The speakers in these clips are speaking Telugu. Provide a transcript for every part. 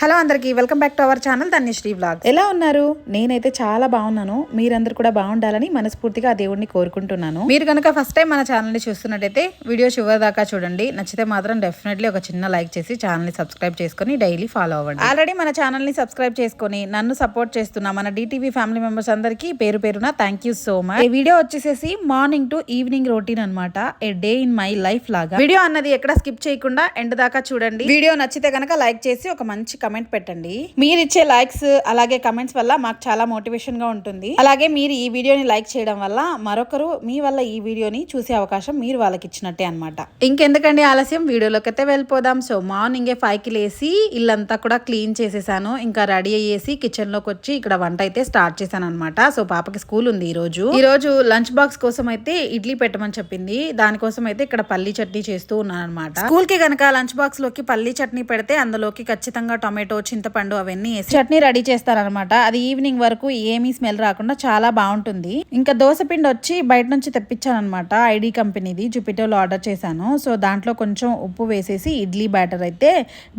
హలో అందరికీ welcome back to our channel Dhanyashri vlog ఎలా ఉన్నారు? నేనైతే చాలా బాగున్నాను. మీరందరూ కూడా బాగుండాలని మనస్ఫూర్తిగా ఆ దేవుడిని కోరుకుంటున్నాను. మీరు కనుక ఫస్ట్ టైం మన ఛానల్ని చూస్తున్నట్టయితే వీడియో చివరి దాకా చూడండి. నచ్చితే మాత్రం డెఫినెట్లీ ఒక చిన్న లైక్ చేసి ఛానల్ని సబ్స్క్రైబ్ చేసుకొని డైలీ ఫాలో అవ్వండి. ఆల్రెడీ మన ఛానల్ని సబ్స్క్రైబ్ చేసుకొని నన్ను సపోర్ట్ చేస్తున్న మన డిటీవీ ఫ్యామిలీ మెంబర్స్ అందరికీ పేరు పేరున థ్యాంక్ యూ సో మచ్ ఈ వీడియో వచ్చేసేసి మార్నింగ్ టు ఈవినింగ్ రొటీన్ అన్నమాట. A day in my life లాగా. వీడియో అన్నది ఎక్కడ స్కిప్ చేయకుండా ఎండ్ దాకా చూడండి. వీడియో నచ్చితే కనుక లైక్ చేసి ఒక మంచి కమెంట్ పెట్టండి. మీరు ఇచ్చే లైక్స్ అలాగే కమెంట్స్ వల్ల మాకు చాలా మోటివేషన్గా ఉంటుంది. అలాగే మీరు ఈ వీడియోని లైక్ చేయడం వల్ల మరొకరు మీ వల్ల ఈ వీడియోని చూసే అవకాశం మీరు వాళ్ళకి ఇచ్చినట్టే అనమాట ఇంకెందుకండి ఆలస్యం? వీడియోలోకి అయితే వెళ్ళిపోదాం. సో మార్నింగే ఫైవ్కి లేసి ఇల్లంతా కూడా క్లీన్ చేసేసాను. ఇంకా రెడీ అయ్యేసి కిచెన్లోకి వచ్చి ఇక్కడ వంట అయితే స్టార్ట్ చేశాను అనమాట సో పాపకి స్కూల్ ఉంది ఈ రోజు. ఈ రోజు లంచ్ బాక్స్ కోసం అయితే ఇడ్లీ పెట్టమని చెప్పింది. దానికోసం అయితే ఇక్కడ పల్లీ చట్నీ చేస్తూ ఉన్నాను అనమాట స్కూల్కి గనక లంచ్ బాక్స్లోకి పల్లీ చట్నీ పెడితే అందులోకి ఖచ్చితంగా టొమాటో చింతపండు అవన్నీ వేసి చట్నీ రెడీ చేస్తారనమాట అది ఈవినింగ్ వరకు ఏమీ స్మెల్ రాకుండా చాలా బాగుంటుంది. ఇంకా దోశ పిండి వచ్చి బయట నుంచి తెప్పించాను అనమాట ఐడి కంపెనీది జుపిటోలో ఆర్డర్ చేశాను. సో దాంట్లో కొంచెం ఉప్పు వేసేసి ఇడ్లీ బ్యాటర్ అయితే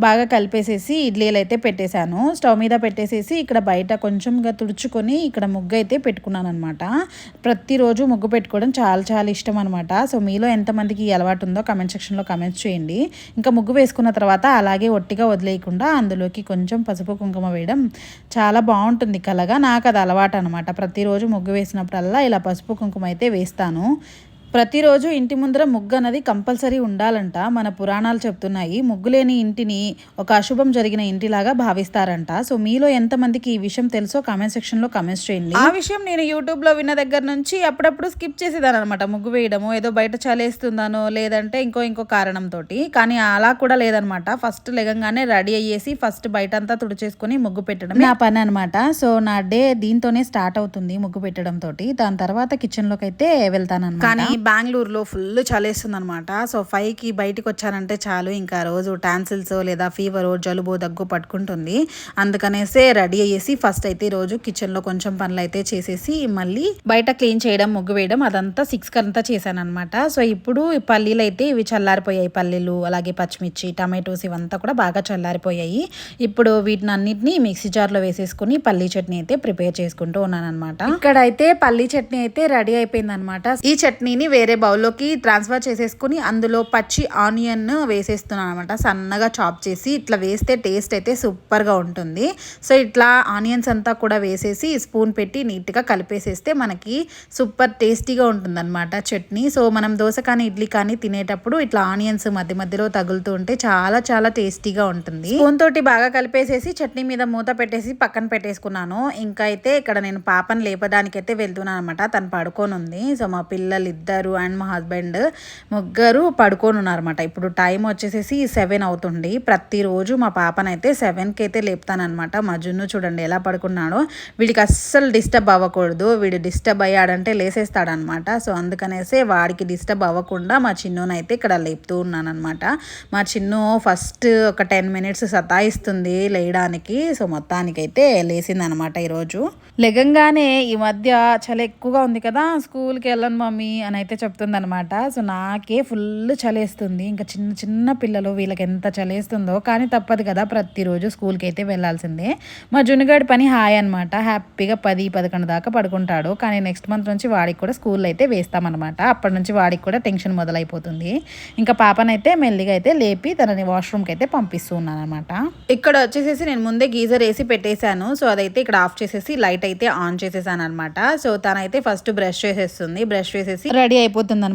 బాగా కలిపేసేసి ఇడ్లీలు అయితే పెట్టేశాను. స్టవ్ మీద పెట్టేసేసి ఇక్కడ బయట కొంచెంగా తుడుచుకొని ఇక్కడ ముగ్గు అయితే పెట్టుకున్నాను అనమాట ప్రతిరోజు ముగ్గు పెట్టుకోవడం చాలా చాలా ఇష్టం అనమాట సో మీలో ఎంతమందికి అలవాటు ఉందో కమెంట్ సెక్షన్లో కమెంట్స్ చేయండి. ఇంకా ముగ్గు వేసుకున్న తర్వాత అలాగే ఒట్టిగా వదిలేయకుండా అందులో అందులోకి కొంచెం పసుపు కుంకుమ వేయడం చాలా బాగుంటుంది కలగా. నాకు అది అలవాటు అనమాట ప్రతిరోజు ముగ్గు వేసినప్పుడల్లా ఇలా పసుపు కుంకుమ అయితే వేస్తాను. ప్రతిరోజు ఇంటి ముందర ముగ్గు అన్నది కంపల్సరీ ఉండాలంట. మన పురాణాలు చెప్తున్నాయి ముగ్గు లేని ఇంటిని ఒక అశుభం జరిగిన ఇంటిలాగా భావిస్తారంట. సో మీలో ఎంతమందికి ఈ విషయం తెలుసో కామెంట్ సెక్షన్లో కమెంట్స్ చేయండి. ఆ విషయం నేను యూట్యూబ్లో విన్న దగ్గర నుంచి అప్పుడప్పుడు స్కిప్ చేసేదాను అనమాట ముగ్గు వేయడము ఏదో బయట చలేస్తుందానో లేదంటే ఇంకో ఇంకో కారణంతో కానీ అలా కూడా లేదనమాట ఫస్ట్ లెగంగానే రెడీ అయ్యేసి ఫస్ట్ బయట అంతా తుడిచేసుకొని ముగ్గు పెట్టడం నా పని అనమాట సో నా డే దీంతోనే స్టార్ట్ అవుతుంది ముగ్గు పెట్టడం తోటి దాని తర్వాత కిచెన్లోకి అయితే వెళ్తాను కానీ బెంగళూరులో ఫుల్ చలేస్తుంది అనమాట సో ఫైవ్కి బయటకు వచ్చానంటే చాలు ఇంకా రోజు టాన్సిల్స్ లేదా ఫీవర్ జలుబు దగ్గు పట్టుకుంటుంది. అందుకనేసే రెడీ అయ్యేసి ఫస్ట్ అయితే రోజు కిచెన్లో కొంచెం పనులు అయితే చేసేసి మళ్ళీ బయట క్లీన్ చేయడం ముగ్గు వేయడం అదంతా సిక్స్ కంతా చేశాను అనమాట సో ఇప్పుడు పల్లీలు అయితే ఇవి చల్లారిపోయాయి. పల్లీలు అలాగే పచ్చిమిర్చి టమాటోస్ ఇవంతా కూడా బాగా చల్లారిపోయాయి. ఇప్పుడు వీటిని అన్నిటిని మిక్సీ జార్లో వేసేసుకుని పల్లీ చట్నీ అయితే ప్రిపేర్ చేసుకుంటూ ఉన్నాను అనమాట ఇక్కడైతే పల్లీ చట్నీ అయితే రెడీ అయిపోయింది అనమాట ఈ చట్నీని వేరే బౌల్లోకి ట్రాన్స్ఫర్ చేసేసుకుని అందులో పచ్చి ఆనియన్ వేసేస్తున్నాను అనమాట సన్నగా చాప్ చేసి ఇట్లా వేస్తే టేస్ట్ అయితే సూపర్గా ఉంటుంది. సో ఇట్లా ఆనియన్స్ అంతా కూడా వేసేసి స్పూన్ పెట్టి నీట్గా కలిపేసేస్తే మనకి సూపర్ టేస్టీగా ఉంటుందన్నమాట చట్నీ. సో మనం దోశ కానీ ఇడ్లీ కానీ తినేటప్పుడు ఇట్లా ఆనియన్స్ మధ్య మధ్యలో తగులుతూ ఉంటే చాలా చాలా టేస్టీగా ఉంటుంది. స్పూన్ తోటి బాగా కలిపేసేసి చట్నీ మీద మూత పెట్టేసి పక్కన పెట్టేసుకున్నాను. ఇంకా అయితే ఇక్కడ నేను పాపను లేపడానికైతే వెళ్తున్నాను అనమాట తను పడుకొని ఉంది. సో మా పిల్లలు ఇద్దరు అండ్ మా హస్బెండ్ ముగ్గురు పడుకొని ఉన్నారన్నమాట ఇప్పుడు టైం వచ్చేసేసి సెవెన్ అవుతుంది. ప్రతిరోజు మా పాపనైతే సెవెన్కి అయితే లేపుతానమాట మా జున్ను చూడండి ఎలా పడుకున్నాడో. వీడికి అస్సలు డిస్టర్బ్ అవ్వకూడదు. వీడు డిస్టర్బ్ అయ్యాడంటే లేసేస్తాడనమాట సో అందుకనేసే వాడికి డిస్టర్బ్ అవ్వకుండా మా చిన్నునైతే ఇక్కడ లేపుతూ ఉన్నానమాట మా చిన్ను ఫస్ట్ ఒక టెన్ మినిట్స్ సతాయిస్తుంది లేయడానికి. సో మొత్తానికైతే లేసిందనమాట ఈరోజు. లెగంగానే ఈ మధ్య చాలా ఎక్కువగా ఉంది కదా. స్కూల్కి వెళ్ళను మమ్మీ అని అయితే చెప్తుందనమాట సో నాకే ఫుల్ చలేస్తుంది. ఇంకా చిన్న చిన్న పిల్లలు వీళ్ళకి ఎంత చలేస్తుందో. కానీ తప్పదు కదా ప్రతిరోజు స్కూల్కి అయితే వెళ్ళాల్సిందే. మా జునుగాడి పని హాయ్ అనమాట హ్యాపీగా పది పదకొండు దాకా పడుకుంటాడు. కానీ నెక్స్ట్ మంత్ నుంచి వాడికి కూడా స్కూల్ అయితే వేస్తామన్నమాట. అప్పటి నుంచి వాడికి కూడా టెన్షన్ మొదలైపోతుంది. ఇంకా పాపనైతే మెల్లిగా అయితే లేపి తనని వాష్రూమ్కి అయితే పంపిస్తూ ఉన్నాను అనమాట ఇక్కడ వచ్చేసేసి నేను ముందే గీజర్ వేసి పెట్టేశాను. సో అదైతే ఇక్కడ ఆఫ్ చేసేసి లైట్ అయితే ఆన్ చేసేసాను అనమాట సో తనైతే ఫస్ట్ బ్రష్ చేసేస్తుంది. బ్రష్ చేసేసి రెడీ అయిపోతుంది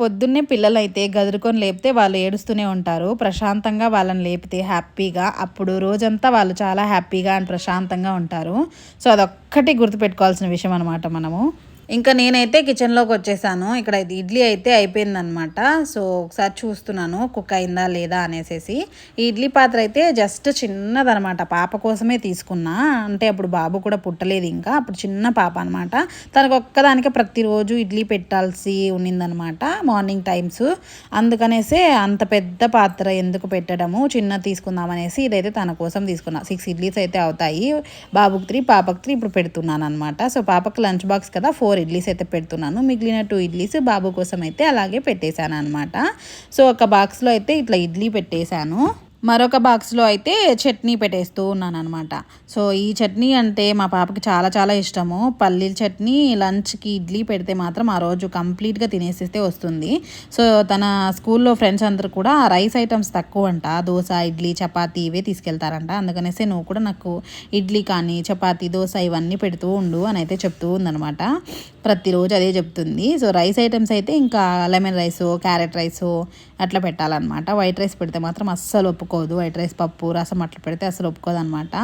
పొద్దున్నే పిల్లలు అయితే గదురుకొని లేపితే వాళ్ళు ఏడుస్తూనే ఉంటారు. ప్రశాంతంగా వాళ్ళని లేపితే హ్యాపీగా అప్పుడు రోజంతా వాళ్ళు చాలా హ్యాపీగా అండ్ ప్రశాంతంగా ఉంటారు. సో అదొక్కటి గుర్తుపెట్టుకోవాల్సిన విషయం అనమాట మనము. ఇంకా నేనైతే కిచెన్లోకి వచ్చేసాను. ఇక్కడ ఇడ్లీ అయితే అయిపోయిందనమాట సో ఒకసారి చూస్తున్నాను కుక్ అయిందా లేదా అనేసి ఈ ఇడ్లీ పాత్ర అయితే జస్ట్ చిన్నదనమాట పాప కోసమే తీసుకున్నా. అంటే అప్పుడు బాబు కూడా పుట్టలేదు ఇంకా. అప్పుడు చిన్న పాప అనమాట తనకు ఒక్కదానికే ప్రతిరోజు ఇడ్లీ పెట్టాల్సి ఉన్నిందనమాట మార్నింగ్ టైమ్స్. అందుకనేసే అంత పెద్ద పాత్ర ఎందుకు పెట్టడము చిన్న తీసుకుందామనేసి ఇదైతే తన కోసం తీసుకున్నా. సిక్స్ ఇడ్లీస్ అయితే అవుతాయి. బాబుకి త్రీ పాపకి త్రీ ఇప్పుడు పెడుతున్నాను అనమాట సో పాపకు లంచ్ బాక్స్ కదా ఫోర్ ఇడ్లీస్ అయితే పెడుతున్నాను. మిగిలిన టూ ఇడ్లీస్ బాబు కోసం అయితే అలాగే పెట్టేశాను అనమాట సో ఒక బాక్స్లో అయితే ఇట్లా ఇడ్లీ పెట్టేశాను. మరొక బాక్స్లో అయితే చట్నీ పెట్టేస్తూ ఉన్నాను అనమాట సో ఈ చట్నీ అంటే మా పాపకి చాలా చాలా ఇష్టము. పల్లీల చట్నీ లంచ్కి ఇడ్లీ పెడితే మాత్రం ఆ రోజు కంప్లీట్గా తినేసేస్తే వస్తుంది. సో తన స్కూల్లో ఫ్రెండ్స్ అందరూ కూడా రైస్ ఐటమ్స్ తక్కువ అంట దోశ ఇడ్లీ చపాతీ ఇవే తీసుకెళ్తారంట. అందుకనేసి నువ్వు కూడా నాకు ఇడ్లీ కానీ చపాతీ దోశ ఇవన్నీ పెడుతూ ఉండు అని అయితే చెప్తూ ఉందనమాట ప్రతిరోజు అదే చెప్తుంది. సో రైస్ ఐటమ్స్ అయితే ఇంకా లెమన్ రైస్ క్యారెట్ రైస్ అట్లా పెట్టాలన్నమాట. వైట్ రైస్ పెడితే మాత్రం అస్సలు ఒప్పుకోదు. వైట్ రైస్ పప్పు రసం అట్లా పెడితే అసలు ఒప్పుకోదు అనమాట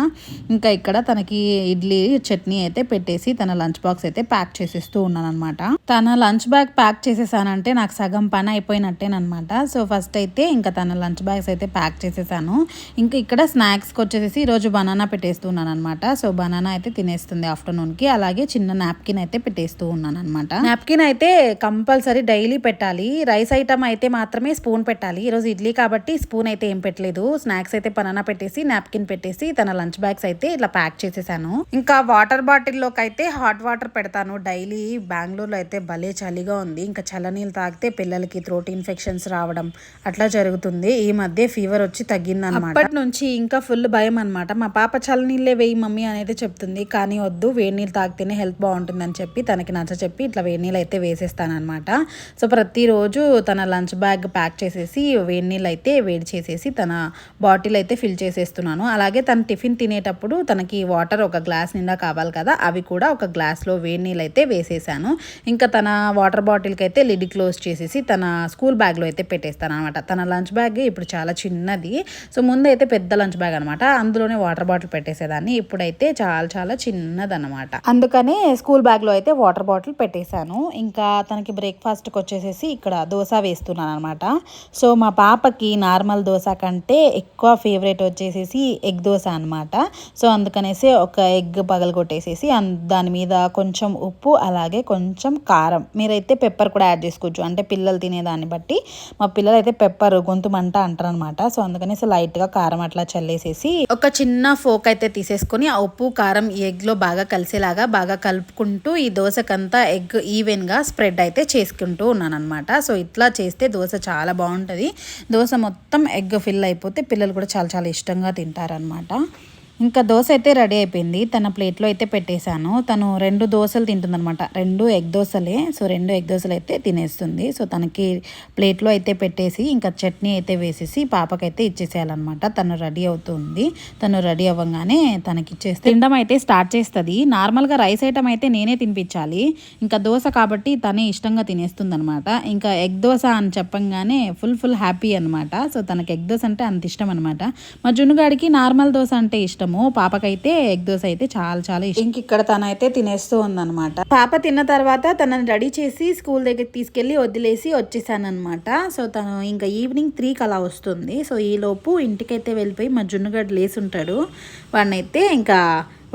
ఇంకా ఇక్కడ తనకి ఇడ్లీ చట్నీ అయితే పెట్టేసి తన లంచ్ బాక్స్ అయితే ప్యాక్ చేసేస్తూ ఉన్నానమాట తన లంచ్ బ్యాగ్ ప్యాక్ చేసేసానంటే నాకు సగం పని అయిపోయినట్టేనమాట సో ఫస్ట్ అయితే ఇంకా తన లంచ్ బ్యాగ్స్ అయితే ప్యాక్ చేసేసాను. ఇంకా ఇక్కడ స్నాక్స్కి వచ్చేసి ఈరోజు బనానా పెట్టేస్తున్నాను అనమాట సో బనానా అయితే తినేస్తుంది ఆఫ్టర్నూన్కి. అలాగే చిన్న నాప్కిన్ అయితే పెట్టేస్తూ ఉన్నాను అనమాట నాప్కిన్ అయితే కంపల్సరీ డైలీ పెట్టాలి. రైస్ ఐటమ్ అయితే మాత్రమే స్పూన్ పెట్టాలి. ఈరోజు ఇడ్లీ కాబట్టి స్పూన్ అయితే ఏం పెట్టలేదు. స్నాక్స్ అయితే పనానా పెట్టేసి నాప్కిన్ పెట్టేసి తన లంచ్ బ్యాగ్స్ అయితే ఇట్లా ప్యాక్ చేసేసాను. ఇంకా వాటర్ బాటిల్లోకి అయితే హాట్ వాటర్ పెడతాను. డైలీ బెంగళూరులో అయితే భలే చలిగా ఉంది. ఇంకా చల్లనీళ్ళు తాగితే పిల్లలకి థ్రోట్ ఇన్ఫెక్షన్స్ రావడం అట్లా జరుగుతుంది. ఈ మధ్య ఫీవర్ వచ్చి తగ్గింది అనమాట అప్పటి నుంచి ఇంకా ఫుల్ భయం అనమాట మా పాప చల్లనీళ్ళే వేయి మమ్మీ అనేది చెప్తుంది. కానీ వద్దు వేడి నీళ్ళు తాగితేనే హెల్త్ బాగుంటుందని చెప్పి తనకి నచ్చ చెప్పి ఇట్లా వేడి నీళ్ళు అయితే వేసేస్తాను అనమాట సో ప్రతిరోజు తన లంచ్ బ్యాగ్ ప్యాక్ చేసేసి వేడి నీళ్ళు అయితే వేడి చేసేసి తన బాటిల్ అయితే ఫిల్ చేసేస్తున్నాను. అలాగే తన టిఫిన్ తినేటప్పుడు తనకి వాటర్ ఒక గ్లాస్ నిండా కావాలి కదా అవి కూడా ఒక గ్లాస్లో వేడి నీళ్ళు అయితే వేసేసాను. ఇంకా తన వాటర్ బాటిల్కి అయితే లిడ్ క్లోజ్ చేసేసి తన స్కూల్ బ్యాగ్లో అయితే పెట్టేస్తాను అనమాట తన లంచ్ బ్యాగ్ ఇప్పుడు చాలా చిన్నది. సో ముందు అయితే పెద్ద లంచ్ బ్యాగ్ అనమాట అందులోనే వాటర్ బాటిల్ పెట్టేసేదాన్ని. ఇప్పుడైతే చాలా చాలా చిన్నదన్నమాట. అందుకనే స్కూల్ బ్యాగ్లో అయితే వాటర్ బాటిల్ పెట్టేశాను. ఇంకా తనకి బ్రేక్ఫాస్ట్కి వచ్చేసేసి ఇక్కడ దోశ వేస్తున్నాను అనమాట సో మా పాపకి నార్మల్ దోశ కంటే ఎక్కువ ఫేవరెట్ వచ్చేసేసి ఎగ్ దోశ అనమాట సో అందుకనేసి ఒక ఎగ్ పగలగొట్టేసేసి దాని మీద కొంచెం ఉప్పు అలాగే కొంచెం కారం. మీరైతే పెప్పర్ కూడా యాడ్ చేసుకోవచ్చు. అంటే పిల్లలు తినేదాన్ని బట్టి మా పిల్లలు అయితే పెప్పర్ గొంతు మంట అంటారు అనమాట సో అందుకనేసి లైట్గా కారం అట్లా చల్లేసేసి ఒక చిన్న ఫోక్ అయితే తీసేసుకొని ఆ ఉప్పు కారం ఈ ఎగ్లో బాగా కలిసేలాగా బాగా కలుపుకుంటూ ఈ దోశకంతా ఎగ్ ఈవెన్గా స్ప్రెడ్ అయితే చేసుకుంటూ ఉన్నాను అనమాట సో ఇట్లా చేస్తే దోశ చాలా బాగుంటుంది. దోశ మొత్తం ఎగ్ ఫిల్ అయిపోతే పిల్లలు కూడా చాలా చాలా ఇష్టంగా తింటారనమాట ఇంకా దోశ అయితే రెడీ అయిపోయింది. తన ప్లేట్లో అయితే పెట్టేశాను. తను రెండు దోశలు తింటుందన్నమాట. రెండు ఎగ్ దోశలే. సో రెండు ఎగ్ దోశలు అయితే తినేస్తుంది. సో తనకి ప్లేట్లో అయితే పెట్టేసి ఇంకా చట్నీ అయితే వేసేసి పాపకైతే ఇచ్చేసేయాలన్నమాట. తను రెడీ అవుతుంది. తను రెడీ అవ్వగానే తనకి ఇచ్చేస్తే తినడం అయితే స్టార్ట్ చేస్తుంది. నార్మల్గా రైస్ ఐటమ్ అయితే నేనే తినిపించాలి. ఇంకా దోశ కాబట్టి తనే ఇష్టంగా తినేస్తుంది అనమాట ఇంకా ఎగ్ దోశ అని చెప్పంగానే ఫుల్ ఫుల్ హ్యాపీ అనమాట సో తనకి ఎగ్ దోశ అంటే అంత ఇష్టం అనమాట మా జున్నుగాడికి నార్మల్ దోశ అంటే ఇష్టం. ఇష్టము. పాపకైతే ఎగ్ దోశ అయితే చాలా చాలా ఇష్టం. ఇంక ఇక్కడ తనైతే తినేస్తూ ఉందన్నమాట. పాప తిన్న తర్వాత తనని రెడీ చేసి స్కూల్ దగ్గరికి తీసుకెళ్ళి వదిలేసి వచ్చేసాను అనమాట సో తను ఇంకా ఈవినింగ్ త్రీకి అలా వస్తుంది. సో ఈ లోపు ఇంటికైతే వెళ్ళిపోయి మా జున్నుగడ్డ లేసి ఉంటాడు వాడినైతే ఇంకా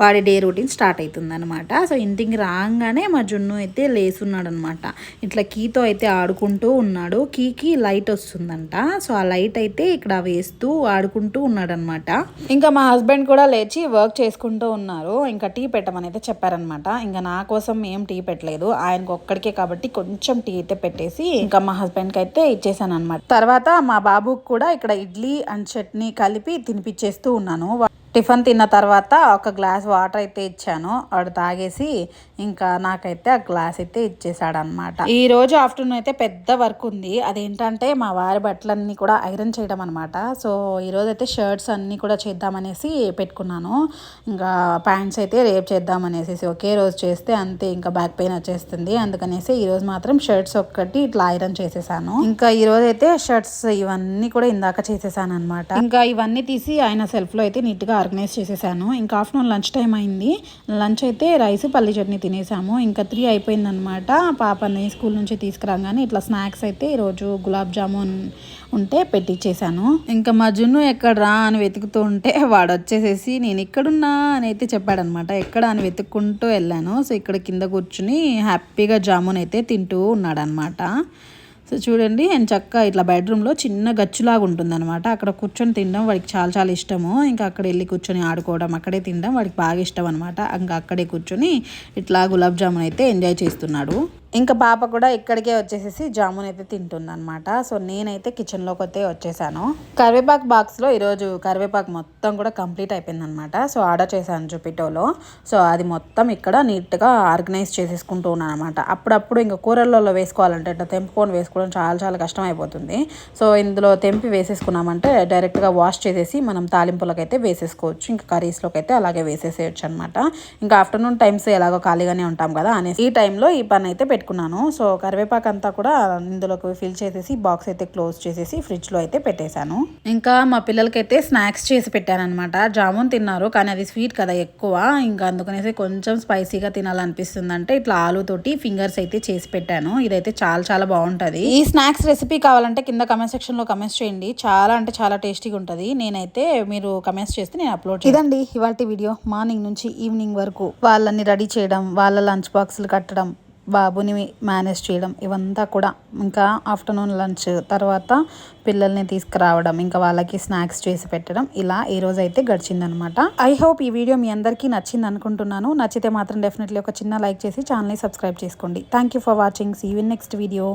వాడి డే రొటీన్ స్టార్ట్ అవుతుంది అనమాట సో ఇంటికి రాగానే మా జున్ను అయితే లేసున్నాడు అనమాట ఇట్లా కీతో అయితే ఆడుకుంటూ ఉన్నాడు. కీకి లైట్ వస్తుందంట. సో ఆ లైట్ అయితే ఇక్కడ వేస్తూ ఆడుకుంటూ ఉన్నాడనమాట ఇంకా మా హస్బెండ్ కూడా లేచి వర్క్ చేసుకుంటూ ఉన్నారు. ఇంకా టీ పెట్టమని అయితే చెప్పారనమాట ఇంకా నా కోసం ఏం టీ పెట్టలేదు. ఆయనకు ఒక్కడికే కాబట్టి కొంచెం టీ అయితే పెట్టేసి ఇంకా మా హస్బెండ్కి అయితే ఇచ్చేసాను అనమాట తర్వాత మా బాబుకి కూడా ఇక్కడ ఇడ్లీ అండ్ చట్నీ కలిపి తినిపించేస్తూ ఉన్నాను. టిఫిన్ తిన్న తర్వాత ఒక గ్లాస్ వాటర్ అయితే ఇచ్చాను. వాడు తాగేసి ఇంకా నాకైతే ఆ గ్లాస్ అయితే ఇచ్చేసాడు అనమాట ఈ రోజు ఆఫ్టర్నూన్ అయితే పెద్ద వర్క్ ఉంది. అదేంటంటే మా వారి బట్టలన్నీ కూడా ఐరన్ చేయడం అనమాట సో ఈరోజు అయితే షర్ట్స్ అన్నీ కూడా చేద్దామనేసి పెట్టుకున్నాను. ఇంకా ప్యాంట్స్ అయితే రేపు చేద్దామనేసి ఒకే రోజు చేస్తే అంతే ఇంకా బ్యాక్ పెయిన్ వచ్చేస్తుంది. అందుకనేసి ఈరోజు మాత్రం షర్ట్స్ ఒక్కటి ఇట్లా ఐరన్ చేసేసాను. ఇంకా ఈ అయితే షర్ట్స్ ఇవన్నీ కూడా ఇందాక చేసేసాను అనమాట ఇంకా ఇవన్నీ తీసి ఆయన సెల్ఫ్లో అయితే నీట్గా ఆర్గనైజ్ చేసేసాను. ఇంకా ఆఫ్టర్నూన్ లంచ్ టైం అయింది. లంచ్ అయితే రైస్ పల్లి చట్నీ తినేసాము. ఇంకా త్రీ అయిపోయిందనమాట పాపని స్కూల్ నుంచి తీసుకురాగానే ఇట్లా స్నాక్స్ అయితే ఈరోజు గులాబ్ జామున్ ఉంటే పెట్టించేసాను ఇంకా మా జున్ను ఎక్కడరా అని వెతుకుతూ ఉంటే వాడు వచ్చేసేసి నేను ఇక్కడున్నా అని అయితే చెప్పాడనమాట ఎక్కడ? అని వెతుక్కుంటూ వెళ్ళాను. సో ఇక్కడ కింద కూర్చుని హ్యాపీగా జామున్ అయితే తింటూ ఉన్నాడనమాట సో చూడండి అండ్ చక్క ఇట్లా బెడ్రూమ్లో చిన్న గచ్చులాగా ఉంటుందన్నమాట. అక్కడ కూర్చొని తినడం వాడికి చాలా చాలా ఇష్టము. ఇంకా అక్కడ వెళ్ళి కూర్చొని ఆడుకోవడం అక్కడే తినడం వాడికి బాగా ఇష్టం అనమాట ఇంకా అక్కడే కూర్చొని ఇట్లా గులాబ్ జామున్ అయితే ఎంజాయ్ చేస్తున్నాడు. ఇంకా పాప కూడా ఇక్కడికే వచ్చేసేసి జామున్ అయితే తింటుందనమాట సో నేనైతే కిచెన్లోకి అయితే వచ్చేసాను. కరివేపాకు బాక్స్లో ఈరోజు కరివేపాకు మొత్తం కూడా కంప్లీట్ అయిపోయింది అనమాట సో ఆర్డర్ చేశాను జుపిటోలో. సో అది మొత్తం ఇక్కడ నీట్గా ఆర్గనైజ్ చేసేసుకుంటూ ఉన్నాను అనమాట అప్పుడప్పుడు ఇంకా కూరలలో వేసుకోవాలంటే ఇట్లా తెంపుకొని వేసుకోవడం చాలా చాలా కష్టం అయిపోతుంది సో ఇందులో తెంపి వేసేసుకున్నామంటే డైరెక్ట్గా వాష్ చేసేసి మనం తాలింపులకు అయితే వేసేసుకోవచ్చు. ఇంకా కర్రీస్లోకి అయితే అలాగే వేసేసేయచ్చు అనమాట ఇంకా ఆఫ్టర్నూన్ టైమ్స్ ఎలాగో ఖాళీగానే ఉంటాం కదా అనేసి ఈ టైంలో ఈ పని అయితే పెట్టుకున్నాను. సో కరివేపాకు అంతా కూడా ఇందులోకి ఫిల్ చేసేసి బాక్స్ అయితే క్లోజ్ చేసేసి ఫ్రిడ్జ్లో అయితే పెట్టేశాను. ఇంకా మా పిల్లలకైతే స్నాక్స్ చేసి పెట్టాను అనమాట జామున్ తిన్నారు కానీ అది స్వీట్ కదా ఎక్కువ. ఇంకా అందుకనేసి కొంచెం స్పైసీగా తినాలనిపిస్తుంది అంటే ఇట్లా ఆలుతోటి ఫింగర్స్ అయితే చేసి పెట్టాను. ఇదైతే చాలా చాలా బాగుంటుంది. ఈ స్నాక్స్ రెసిపీ కావాలంటే కింద కమెంట్ సెక్షన్లో కమెంట్స్ చేయండి. చాలా అంటే చాలా టేస్టీగా ఉంటుంది. నేనైతే మీరు కమెంట్స్ చేస్తే నేను అప్లోడ్ ఇదండి ఇవాళ వీడియో మార్నింగ్ నుంచి ఈవినింగ్ వరకు వాళ్ళని రెడీ చేయడం వాళ్ళ లంచ్ బాక్సులు కట్టడం బాబుని మేనేజ్ చేయడం ఇవంతా కూడా ఇంకా ఆఫ్టర్నూన్ లంచ్ తర్వాత పిల్లల్ని తీసుకురావడం ఇంకా వాళ్ళకి స్నాక్స్ చేసి పెట్టడం ఇలా ఈ రోజు అయితే గడిచిందనమాట. ఐ హోప్ ఈ వీడియో మీ అందరికీ నచ్చింది అనుకుంటున్నాను. నచ్చితే మాత్రం డెఫినెట్లీ ఒక చిన్న లైక్ చేసి ఛానల్ని సబ్స్క్రైబ్ చేసుకోండి. Thank you for watching see you next video